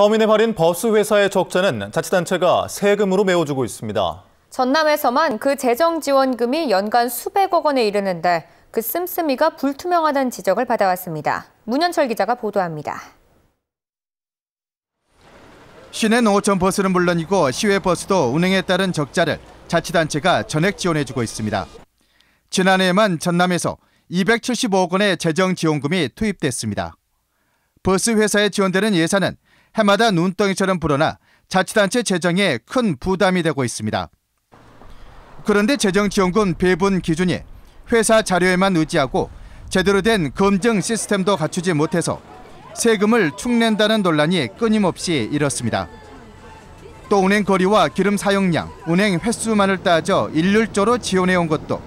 서민의 발인 버스 회사의 적자는 자치단체가 세금으로 메워주고 있습니다. 전남에서만 그 재정 지원금이 연간 수백억 원에 이르는데 그 씀씀이가 불투명하다는 지적을 받아왔습니다. 문현철 기자가 보도합니다. 시내 노천 버스는 물론이고 시외 버스도 운행에 따른 적자를 자치단체가 전액 지원해주고 있습니다. 지난해에만 전남에서 275억 원의 재정 지원금이 투입됐습니다. 버스 회사에 지원되는 예산은 해마다 눈덩이처럼 불어나 자치단체 재정에 큰 부담이 되고 있습니다. 그런데 재정 지원금 배분 기준이 회사 자료에만 의지하고 제대로 된 검증 시스템도 갖추지 못해서 세금을 축낸다는 논란이 끊임없이 일었습니다. 또 운행 거리와 기름 사용량, 운행 횟수만을 따져 일률적으로 지원해온 것도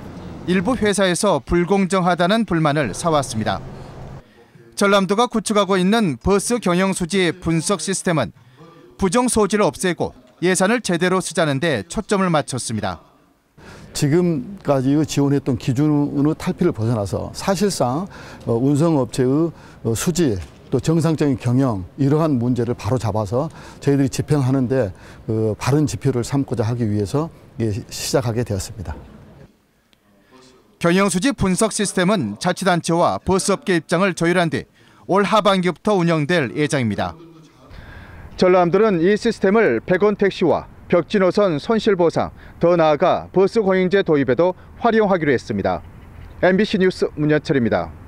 일부 회사에서 불공정하다는 불만을 사왔습니다. 전남도가 구축하고 있는 버스 경영 수지 분석 시스템은 부정 소지를 없애고 예산을 제대로 쓰자는 데 초점을 맞췄습니다. 지금까지 지원했던 기준의 탈피를 벗어나서 사실상 어, 운송업체의 어, 수지 또 정상적인 경영 이러한 문제를 바로 잡아서 저희들이 집행하는데 그 바른 지표를 삼고자 하기 위해서 시작하게 되었습니다. 경영수지 분석 시스템은 자치단체와 버스업계 입장을 조율한 뒤 올 하반기부터 운영될 예정입니다. 전람들은 이 시스템을 백원 택시와 벽지노선 손실보상, 더 나아가 버스 공영제 도입에도 활용하기로 했습니다. MBC 뉴스 문현철입니다.